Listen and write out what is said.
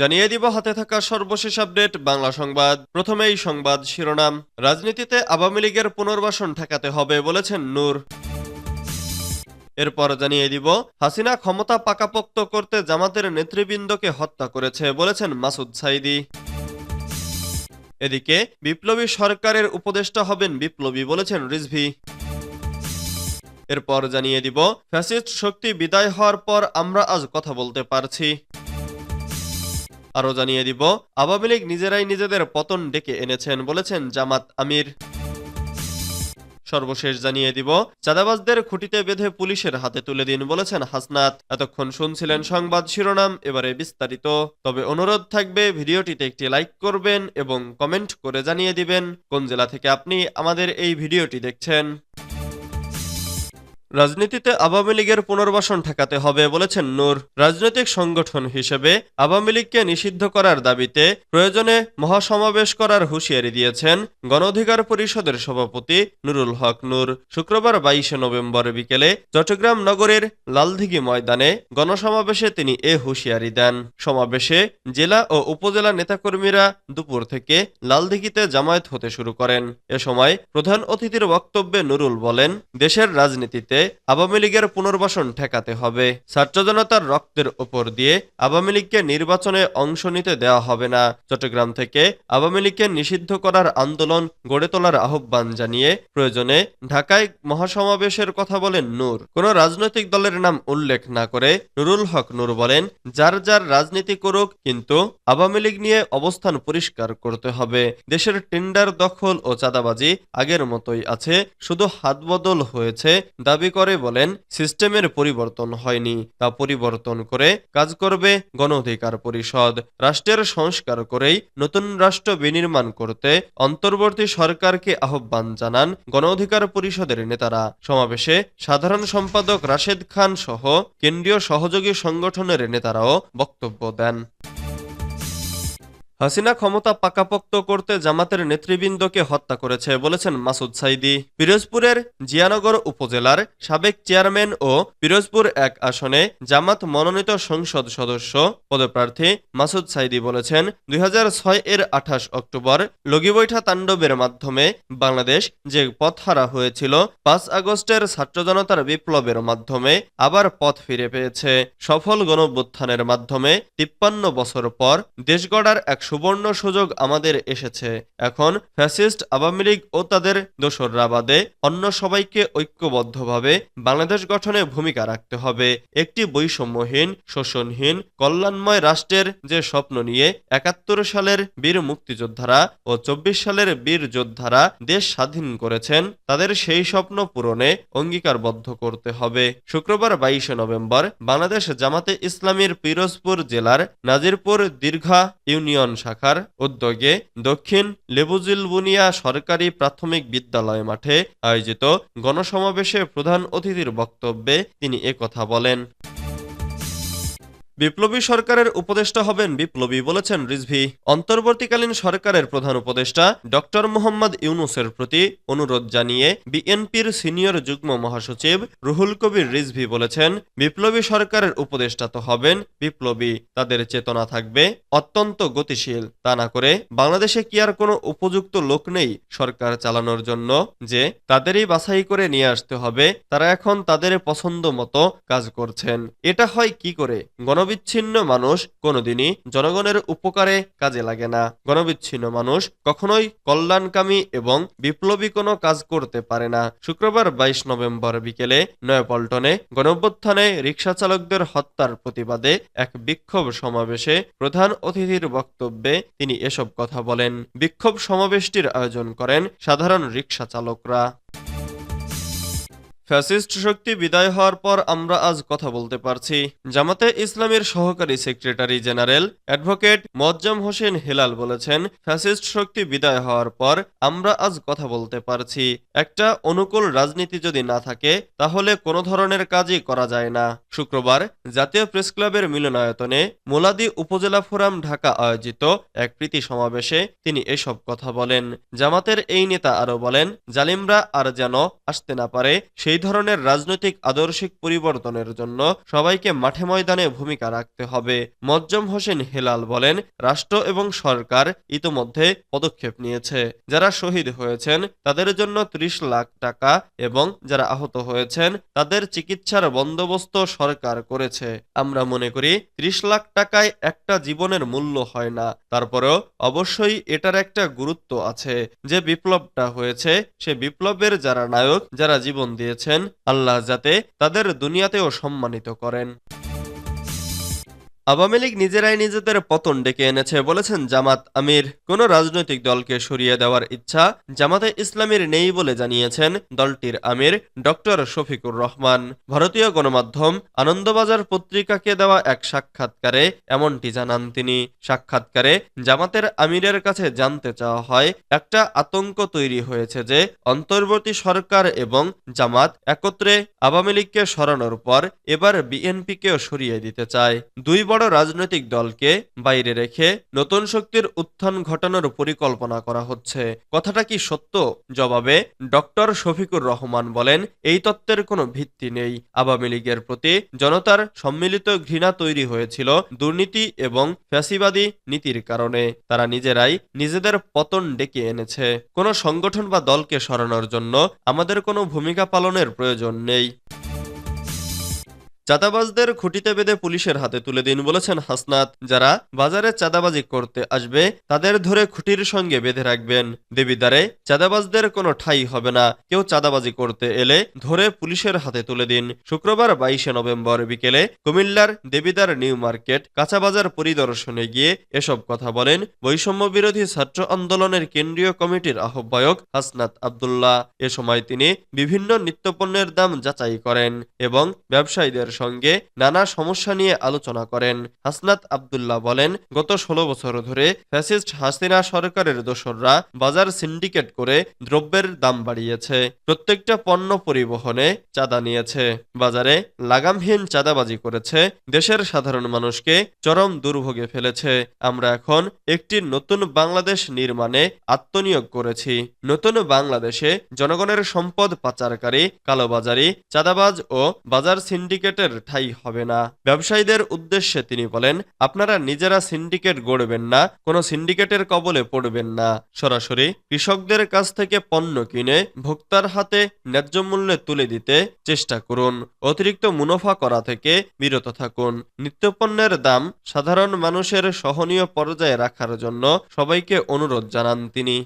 জানিয়ে দিব হাতে থাকা সর্বশেষ আপডেট, বাংলা সংবাদ। প্রথমেই সংবাদ শিরোনাম। রাজনীতিতে আওয়ামী লীগের পুনর্বাসন ঠেকাতে হবে বলেছেন নূর। এরপর জানিয়ে দিব, হাসিনা ক্ষমতা পাকাপোক্ত করতে জামাতের নেতৃবৃন্দকে হত্যা করেছে বলেছেন মাসুদ সাইদি। এদিকে, বিপ্লবী সরকারের উপদেষ্টা হবেন বিপ্লবী বলেছেন রিজভি। এরপর জানিয়ে দিব, ফ্যাসিস্ট শক্তি বিদায় হওয়ার পর আমরা আজ কথা বলতে পারছি। আরও জানিয়ে দিব। আওয়ামী লীগ নিজেরাই নিজেদের পতন ডেকে এনেছেন বলেছেন জামাত আমির। সর্বশেষ জানিয়ে দিব, চাঁদাবাজদের খুঁটিতে বেঁধে পুলিশের হাতে তুলে দিন বলেছেন হাসনাত। এতক্ষণ শুনছিলেন সংবাদ শিরোনাম, এবারে বিস্তারিত। তবে অনুরোধ থাকবে, ভিডিওটিতে একটি লাইক করবেন এবং কমেন্ট করে জানিয়ে দিবেন কোন জেলা থেকে আপনি আমাদের এই ভিডিওটি দেখছেন। রাজনীতিতে আওয়ামী লীগের পুনর্বাসন ঠেকাতে হবে বলেছেন নূর। রাজনৈতিক সংগঠন হিসেবে আওয়ামী লীগকে নিষিদ্ধ করার দাবিতে প্রয়োজনে মহাসমাবেশ করার হুঁশিয়ারি দিয়েছেন গণ অধিকার পরিষদের সভাপতি নুরুল হক নূর। শুক্রবার বাইশে নভেম্বর বিকেলে চট্টগ্রাম নগরের লালদিঘি ময়দানে গণসমাবেশে তিনি এ হুঁশিয়ারি দেন। সমাবেশে জেলা ও উপজেলা নেতাকর্মীরা দুপুর থেকে লালদিঘিতে জামায়াত হতে শুরু করেন। এ সময় প্রধান অতিথির বক্তব্যে নুরুল বলেন, দেশের রাজনীতিতে আওয়ামী লীগের পুনর্বাসন ঠেকাতে হবে। ছাত্র জনতার রক্তের ওপর দিয়ে আওয়ামী লীগকে নির্বাচনে অংশ নিতে দেওয়া হবে না। চট্টগ্রাম থেকে আওয়ামী লীগকে নিষিদ্ধ করার আন্দোলন গড়ে তোলার আহ্বান জানিয়ে প্রয়োজনে ঢাকায় মহাসমাবেশের কথা বলেন নূর। কোন রাজনৈতিক দলের নাম উল্লেখ না করে নুরুল হক নূর বলেন, যার যার রাজনীতি করুক, কিন্তু আওয়ামী লীগ নিয়ে অবস্থান পরিষ্কার করতে হবে। দেশের টেন্ডার দখল ও চাঁদাবাজি আগের মতোই আছে, শুধু হাতবদল হয়েছে, দাবি করে বলেন, সিস্টেমের পরিবর্তন হয়নি। তা পরিবর্তন করে কাজ করবে গণ অধিকার পরিষদ। রাষ্ট্রের সংস্কার করেই নতুন রাষ্ট্র বিনির্মাণ করতে অন্তর্বর্তী সরকারকে আহ্বান জানান গণ অধিকার পরিষদের নেতারা। সমাবেশে সাধারণ সম্পাদক রাশেদ খান সহ কেন্দ্রীয় সহযোগী সংগঠনের নেতারাও বক্তব্য দেন। হাসিনা ক্ষমতা পাকাপোক্ত করতে জামাতের নেতৃবৃন্দকে হত্যা করেছে বলেছেন মাসুদ সাইদি। পিরোজপুরের জিয়ানগর উপজেলার সাবেক চেয়ারম্যান ও পিরোজপুর এক আসনে জামাত মনোনীত সংসদ সদস্য পদপ্রার্থী মাসুদ সাইদি বলেছেন, দুই এর আঠাশ অক্টোবর লগিবৈঠা তাণ্ডবের মাধ্যমে বাংলাদেশ যে পথ হারা হয়েছিল, পাঁচ আগস্টের ছাত্র জনতার বিপ্লবের মাধ্যমে আবার পথ ফিরে পেয়েছে। সফল গণভ্যুত্থানের মাধ্যমে তিপ্পান্ন বছর পর দেশ গড়ার এক সুবর্ণ সুযোগ আমাদের এসেছে। এখন ফ্যাসিস্ট, আওয়ামী লীগ ও তাদের দোসররা বাদে অন্য সবাইকে ঐক্যবদ্ধভাবে বাংলাদেশ গঠনে ভূমিকা রাখতে হবে। একটি বৈষম্যহীন, শোষণহীন, কল্যাণময় রাষ্ট্রের যে স্বপ্ন নিয়ে একাত্তর সালের বীর মুক্তিযোদ্ধারা ও চব্বিশ সালের বীর যোদ্ধারা দেশ স্বাধীন করেছেন, তাদের সেই স্বপ্ন পূরণে অঙ্গীকারবদ্ধ করতে হবে। শুক্রবার বাইশে নভেম্বর বাংলাদেশ জামাতে ইসলামীর পিরোজপুর জেলার নাজিরপুর দীর্ঘা ইউনিয়ন শাখার উদ্যোগে দক্ষিণ লেবুজিলবুনিয়া সরকারি প্রাথমিক বিদ্যালয় মাঠে আয়োজিত গণসমাবেশে প্রধান অতিথির বক্তব্যে তিনি একথা বলেন। বিপ্লবী সরকারের উপদেষ্টা হবেন বিপ্লবী বলেছেন রিজভি। অন্তর্বর্তীকালীন সরকারের প্রধান উপদেষ্টা ডক্টর মোহাম্মদ ইউনুসের প্রতি অনুরোধ জানিয়ে বিএনপির সিনিয়র যুগ্ম মহাসচিব রুহুল কবির রিজভি বলেছেন, বিপ্লবী সরকারের উপদেষ্টা তো হবেন বিপ্লবী, তাদের চেতনা থাকবে অত্যন্ত গতিশীল। তা না করে বাংলাদেশে কি আর কোনো উপযুক্ত লোক নেই সরকার চালানোর জন্য যে তাদেরই বাছাই করে নিয়ে আসতে হবে, তারা এখন তাদের পছন্দ মতো কাজ করছেন। এটা হয় কি করে? গণবিচ্ছিন্ন মানুষ কোনোদিনই জনগণের উপকারে কাজে লাগে না। গণবিচ্ছিন্ন মানুষ কখনোই কল্যাণকামী এবং বিপ্লবী কোনো কাজ করতে পারে না। শুক্রবার বাইশ নভেম্বর বিকেলে নয়াপল্টনে গণঅভ্যুত্থানে রিক্সা চালকদের হত্যার প্রতিবাদে এক বিক্ষোভ সমাবেশে প্রধান অতিথির বক্তব্যে তিনি এসব কথা বলেন। বিক্ষোভ সমাবেশটির আয়োজন করেন সাধারণ রিক্সা চালকরা। ফ্যাসিস্ট শক্তি বিদায় হওয়ার পর আমরা আজ কথা বলতে পারছি। জামাতে ইসলামের সহকারী secretary general advocate Moazzem Hossain Helal বলেছেন, ফ্যাসিস্ট শক্তি বিদায় হওয়ার পর আমরা আজ কথা বলতে পারছি। একটা অনুকূল রাজনীতি যদি না থাকে, তাহলে কোনো ধরনের কাজই করা যায় না। শুক্রবার জাতীয় প্রেস ক্লাবের মিলনায়তনে মোলাদি উপজেলা ফোরাম ঢাকা আয়োজিত এক প্রীতি সমাবেশে তিনি এসব কথা বলেন। জামাতের এই নেতা আরও বলেন, জালিমরা আর যেন আসতে না পারে, সেই এই ধরনের রাজনৈতিক আদর্শিক পরিবর্তনের জন্য সবাইকে মাঠে ময়দানে ভূমিকা রাখতে হবে, মজ্জম হোসেন হেলাল বলেন। রাষ্ট্র এবং সরকার ইতোমধ্যে পদক্ষেপ নিয়েছে। যারা শহীদ হয়েছেন, তাদের জন্য ত্রিশ লাখ টাকা এবং যারা আহত হয়েছেন, তাদের চিকিৎসার বন্দোবস্ত সরকার করেছে। আমরা মনে করি, ত্রিশ লাখ টাকায় একটা জীবনের মূল্য হয় না। তারপরেও অবশ্যই এটার একটা গুরুত্ব আছে। যে বিপ্লবটা হয়েছে, সে বিপ্লবের যারা নায়ক, যারা জীবন দিয়েছেন আল্লাহ যাতে তাদের দুনিয়াতেও সম্মানিত করেন। আওয়ামী লীগ নিজেরাই নিজেদের পতন ডেকে এনেছে বলেছেন জামাত আমির। কোন রাজনৈতিক দলকে সরিয়ে দেওয়ার ইচ্ছা জামাতে ইসলামীর নেই বলে জানিয়েছেন দলটির আমির ডক্টর শফিকুর রহমান। ভারতীয় গণমাধ্যম আনন্দবাজার পত্রিকাকে দেওয়া এক সাক্ষাৎকারে এমনটি জানান তিনি। সাক্ষাৎকারে জামাতের আমিরের কাছে জানতে চাওয়া হয়, একটা আতঙ্ক তৈরি হয়েছে যে অন্তর্বর্তী সরকার এবং জামাত একত্রে আওয়ামী লীগকে সরানোর পর এবার বিএনপিকেও সরিয়ে দিতে চায়। দুই বড় রাজনৈতিক দলকে বাইরে রেখে নতুন শক্তির উত্থান ঘটানোর পরিকল্পনা করা হচ্ছে। কথাটা কি সত্য? জবাবে ডক্টর শফিকুর রহমান বলেন, এই তত্ত্বের কোনো ভিত্তি নেই। আওয়ামী লীগের প্রতি জনতার সম্মিলিত ঘৃণা তৈরি হয়েছিল দুর্নীতি এবং ফ্যাসিবাদী নীতির কারণে। তারা নিজেরাই নিজেদের পতন ডেকে এনেছে। কোনো সংগঠন বা দলকে সরানোর জন্য আমাদের কোনো ভূমিকা পালনের প্রয়োজন নেই। চাঁদাবাজদের খুঁটিতে বেঁধে পুলিশের হাতে তুলে দিন বলেছেন হাসনাত। যারা বাজারে চাঁদাবাজি করতে আসবে, তাদের ধরে খুঁটির সঙ্গে বেঁধে রাখবেন। দেবিদ্বারে চাঁদাবাজদের কোনো ঠাই হবে না। কেউ চাঁদাবাজি করতে এলে ধরে পুলিশের হাতে তুলে দিন। শুক্রবার বাইশে নভেম্বর বিকেলে কুমিল্লার দেবিদার নিউ মার্কেট কাঁচাবাজার পরিদর্শনে গিয়ে এসব কথা বলেন বৈষম্য বিরোধী ছাত্র আন্দোলনের কেন্দ্রীয় কমিটির আহ্বায়ক হাসনাত আবদুল্লাহ। এ সময় তিনি বিভিন্ন নিত্যপণ্যের দাম যাচাই করেন এবং ব্যবসায়ীদের সঙ্গে নানা সমস্যা নিয়ে আলোচনা করেন। হাসনাত আবদুল্লাহ বলেন, গত ষোলো বছর ধরে ফ্যাসিস্ট হাসিনা সরকারের দোসররা বাজার সিন্ডিকেট করে দ্রব্যের দাম বাড়িয়েছে, প্রত্যেকটা পণ্য পরিবহনে চাঁদা নিয়েছে। বাজারে লাগামহীন চাঁদাবাজি করেছে, দেশের সাধারণ মানুষকে চরম দুর্ভোগে ফেলেছে। আমরা এখন একটি নতুন বাংলাদেশ নির্মাণে আত্মনিয়োগ করেছি। নতুন বাংলাদেশে জনগণের সম্পদ পাচারকারী, কালোবাজারি, চাঁদাবাজ ও বাজার সিন্ডিকেটের ঠাই হবে না। ব্যবসায়ীদের উদ্দেশ্যে তিনি বলেন, আপনারা নিজেরা সিন্ডিকেট গড়বেন না, কোনো সিন্ডিকেটের কবলে পড়বেন না। সরাসরি কৃষকদের কাছ থেকে পণ্য কিনে ভোক্তার হাতে ন্যায্য মূল্যে তুলে দিতে চেষ্টা করুন। অতিরিক্ত মুনাফা করা থেকে বিরত থাকুন। নিত্যপণ্যের দাম সাধারণ মানুষের সহনীয় পর্যায়ে রাখার জন্য সবাইকে অনুরোধ জানান তিনি।